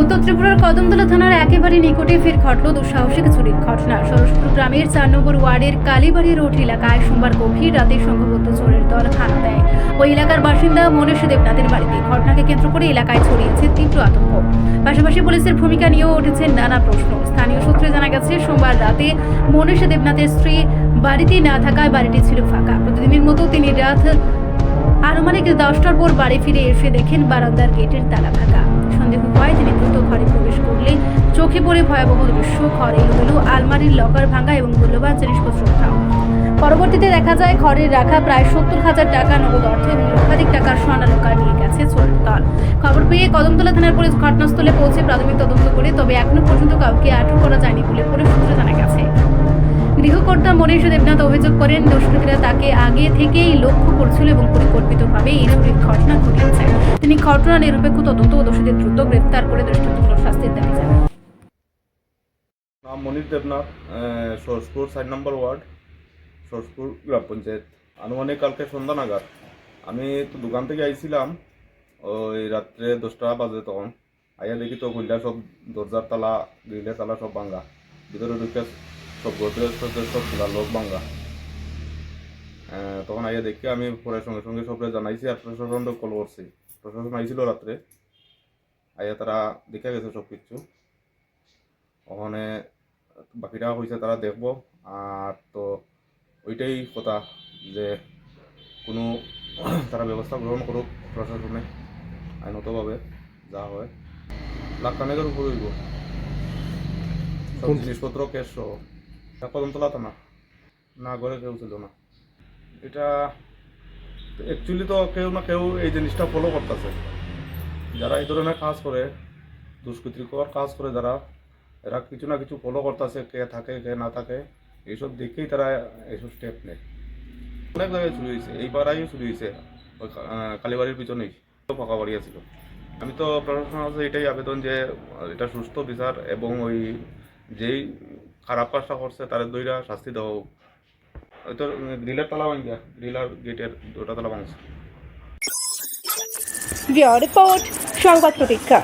উত্তর ত্রিপুরার কদমতলা থানার একেবারে নিকটে ফের ঘটল দুঃসাহসিক চুরির ঘটনা। সরস্বপুর গ্রামের চার নম্বর ওয়ার্ডের কালীবাড়ি রোড এলাকায় সোমবার গভীর রাতে সংঘবদ্ধ চোরের দল হানা দেয়। ওই এলাকার বাসিন্দা মনীষ দেবনাথের বাড়িতে ঘটনাকে কেন্দ্র করে এলাকায় ছড়িয়েছে তীব্র আতঙ্ক। পাশাপাশি পুলিশের ভূমিকা নিয়েও উঠেছে নানা প্রশ্ন। স্থানীয় সূত্রে জানা গেছে, সোমবার রাতে মনীষ দেবনাথের স্ত্রী বাড়িতে না থাকায় বাড়িটি ছিল ফাঁকা। প্রতিদিনের মতো তিনি রাত আনুমানিক দশটার পর বাড়ি ফিরে এসে দেখেন বারান্দার গেটের তালা ভাঙা সন্দেহ হয় তিনি দ্রুত ঘরে প্রবেশ করলে চোখে পড়ে ভয়াবহ দৃশ্য, ঘরে এলোমেলো আলমারির লকার ভাঙা এবং মূল্যবান জিনিসপত্র উঠাও পরবর্তীতে দেখা যায়, ঘরে রাখা প্রায় সত্তর হাজার টাকা নগদ অর্থ এবং লক্ষাধিক টাকার স্বর্ণালঙ্কা নিয়ে গেছে চোরের দল। খবর পেয়ে কদমতলা থানার পুলিশ ঘটনাস্থলে পৌঁছে প্রাথমিক তদন্ত করে, তবে এখনও পর্যন্ত কাউকে আটক করা যায়নি বলে পুলিশ সূত্রে জানা গেছে। গৃহকর্তা মনীষ দেবনাথ অভিযোগ করেন, দুষ্কৃতীরা তাকে আগে থেকেই লক্ষ্য করছিল এবং পরিকল্পিতভাবে এই ঘটনা ঘটিয়েছে। তিনি ঘটনা নিরপেক্ষ তদন্ত ও দোষীদের দ্রুত গ্রেফতার করে দৃষ্টান্তমূলক শাস্তির দাবি জানান নাম Monir Debnath Saraspur side number ward, Saraspur গ্রাম পঞ্চায়েত। আনুমানিক কালকে সন্ধ্যা নাগাদ আমি তো দোকান থেকে আইছিলাম, ওই রাত্রে দশটা বাজে তখন। আইয়া দেখি তো খুললা সব দরজার তালা, গ্রিলের তালা সব ভাঙ্গা ভিতরে ঢুকে সব গোদরেজ সব খোলা লোক ভাঙ্গা তখন আইয়া দেখি আমি পরে সঙ্গে সঙ্গে সবরে জানাইছি, আর প্রশাসন কল করছি। প্রশাসন আইছিল রাত্রে। আইয়া তারা দেখে গেছে সব কিছু ওখানে বাকিটা হয়েছে তারা দেখব। আর তো ওইটাই কথা যে কোনো তারা ব্যবস্থা গ্রহণ করুক প্রশাসনে আইনতভাবে যা হয়। লাখ খানেকের উপর হইব। সব জিনিসপত্র ক্যাশ সহ কদমতলা থানা। না ঘরে কেউ ছিল না। এটা অ্যাকচুয়ালি তো কেউ না কেউ এই জিনিসটা ফলো করতেছে। যারা এই ধরনের কাজ করে দুষ্কৃতিকর কাজ করে যারা, এরা কিছু না কিছু ফলো করতেছে, কে থাকে, কে না থাকে, এইসব দেখেই তারা এইসব স্টেপ নেয়। অনেক জায়গায় শুরু হয়েছে, এই পাড়াইও শুরু হয়েছে, ওই কালীবাড়ির পিছনেই ফাঁকা বাড়ি আছিল আমি তো প্রশাসনের কাছে এটাই আবেদন যে, এটা সুস্থ বিচার এবং ওই যেই খারাপ কাজটা করছে তাদের দইরা শাস্তি দেওয়া হোক। হয়তো গ্রিলের ভাঙ্গা গ্রিলার গেটের দুটা তালা ভাঙছে। রিপোর্ট সংবাদ প্রতীক্ষা।